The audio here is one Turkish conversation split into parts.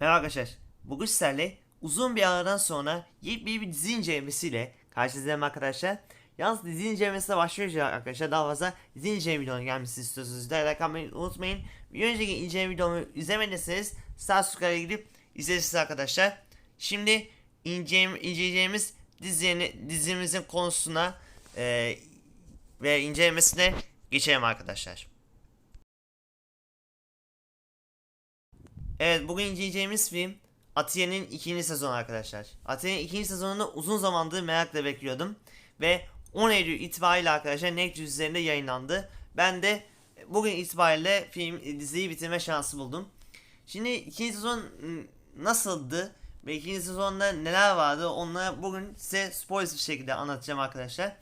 Merhaba arkadaşlar. Bugün sizlerle uzun bir aradan sonra yepyeni bir dizi incelemesiyle karşınızdayım arkadaşlar. Yalnız dizi incelemesine başlayacak arkadaşlar. Daha fazla dizi inceleme videonun gelmesini istiyorsanız like atmayı unutmayın. Bir önceki inceleme videomu izlemediyseniz sağ sıkara gidip izlersiniz arkadaşlar. Şimdi inceleme, inceleyeceğimiz dizini, dizimizin konusuna e, ve incelemesine geçelim arkadaşlar. Evet bugün inceleyeceğimiz film Atiye'nin ikinci sezonu arkadaşlar. Atiye'nin ikinci sezonunu uzun zamandır merakla bekliyordum. Ve 10 Eylül itibariyle arkadaşlar Netflix üzerinde yayınlandı. Ben de bugün itibariyle film diziyi bitirme şansı buldum. Şimdi ikinci sezon ım, nasıldı ve ikinci sezonda neler vardı onları bugün size spoiler bir şekilde anlatacağım arkadaşlar.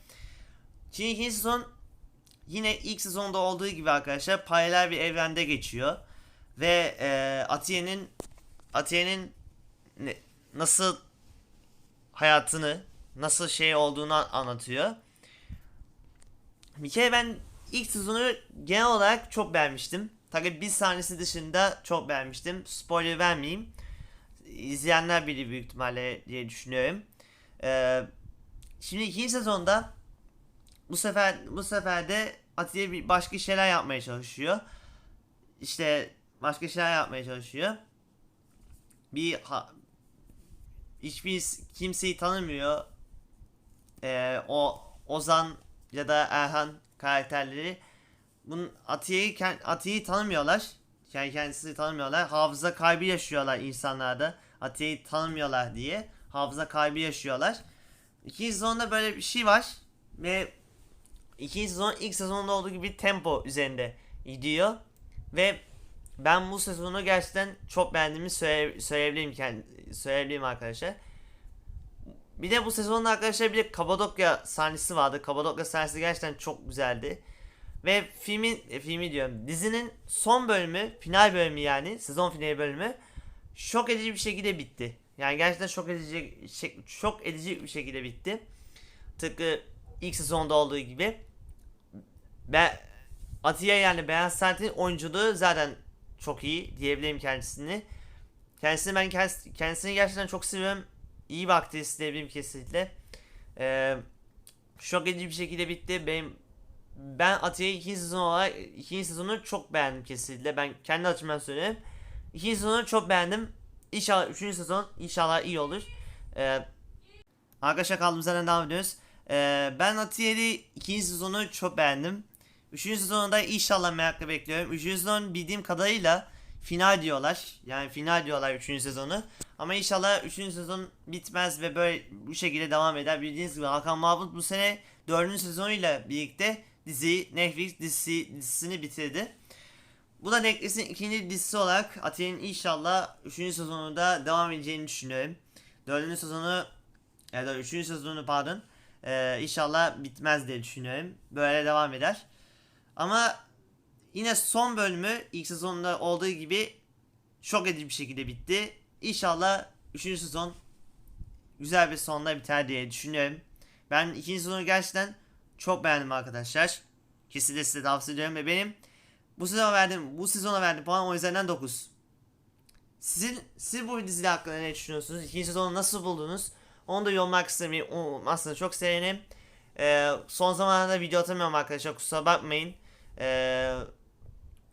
Şimdi ikinci sezon yine ilk sezonda olduğu gibi arkadaşlar paralel bir evrende geçiyor ve e, Atiye'nin Atiye'nin nasıl hayatını nasıl şey olduğunu anlatıyor. Bir kere ben ilk sezonu genel olarak çok beğenmiştim. Tabii bir sahnesi dışında çok beğenmiştim. Spoiler vermeyeyim. İzleyenler biri büyük ihtimalle diye düşünüyorum. Ee, şimdi ikinci sezonda bu sefer bu sefer de Atiye başka şeyler yapmaya çalışıyor. İşte başka şeyler yapmaya çalışıyor. Bir ha, hiçbir kimseyi tanımıyor. Ee, o Ozan ya da Erhan karakterleri bunun Atiye'yi Atiye'yi tanımıyorlar. Yani kendisini tanımıyorlar. Hafıza kaybı yaşıyorlar insanlarda. Atiye'yi tanımıyorlar diye hafıza kaybı yaşıyorlar. İkinci sezonda böyle bir şey var ve ikinci sezon ilk sezonda olduğu gibi tempo üzerinde gidiyor ve ben bu sezonu gerçekten çok beğendiğimi söyle, söyleyebilirim, kend- söyleyebilirim arkadaşlar. Bir de bu sezonda arkadaşlar bir de Kapadokya sahnesi vardı. Kapadokya sahnesi gerçekten çok güzeldi. Ve filmin, e, filmi diyorum dizinin son bölümü, final bölümü yani sezon finali bölümü şok edici bir şekilde bitti. Yani gerçekten şok edici şok edici bir şekilde bitti. Tıpkı ilk sezonda olduğu gibi. Ben Atiye yani Beyaz Saat'in oyunculuğu zaten çok iyi diyebilirim kendisini. Kendisini ben kendisi- kendisini gerçekten çok seviyorum. İyi bir aktris diyebilirim kesinlikle. Ee, şok edici bir şekilde bitti. Benim ben Atiye'yi ikinci sezon olarak ikinci sezonu çok beğendim kesinlikle. Ben kendi açımdan söyleyeyim. İkinci sezonu çok beğendim. İnşallah üçüncü sezon inşallah iyi olur. Ee, arkadaşlar kaldığımız yerden devam ediyoruz. Ee, ben Atiye'yi ikinci sezonu çok beğendim. Üçüncü sezonu da inşallah merakla bekliyorum. Üçüncü sezon bildiğim kadarıyla final diyorlar. Yani final diyorlar üçüncü sezonu. Ama inşallah üçüncü sezon bitmez ve böyle bu şekilde devam eder. Bildiğiniz gibi Hakan Mahmut bu sene dördüncü sezonuyla birlikte diziyi Netflix dizisi, dizisini bitirdi. Bu da Netflix'in ikinci dizisi olarak Atiye'nin inşallah üçüncü sezonunda devam edeceğini düşünüyorum. Dördüncü sezonu ya da üçüncü sezonu pardon ee, inşallah bitmez diye düşünüyorum. Böyle devam eder. Ama yine son bölümü ilk sezonda olduğu gibi şok edici bir şekilde bitti. İnşallah 3. sezon güzel bir sonla biter diye düşünüyorum. Ben ikinci sezonu gerçekten çok beğendim arkadaşlar. Kesinlikle size tavsiye ediyorum ve benim bu sezona verdim bu sezona verdim puan o yüzden 9. Sizin siz bu diziyle hakkında ne düşünüyorsunuz? İkinci sezonu nasıl buldunuz? Onu da yorumlar kısmını unutmazsanız çok sevinirim. Ee, son zamanlarda video atamıyorum arkadaşlar kusura bakmayın. Ee,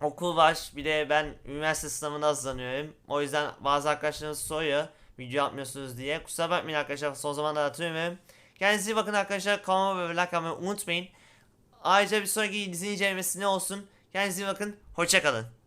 okul var bir de ben üniversite sınavına hazırlanıyorum. O yüzden bazı arkadaşlarınız soruyor video atmıyorsunuz diye. Kusura bakmayın arkadaşlar son zamanlarda atıyorum. Kendinize iyi bakın arkadaşlar kanalıma ve like atmayı unutmayın. Ayrıca bir sonraki dizi incelemesi ne olsun? Kendinize iyi bakın. Hoşçakalın.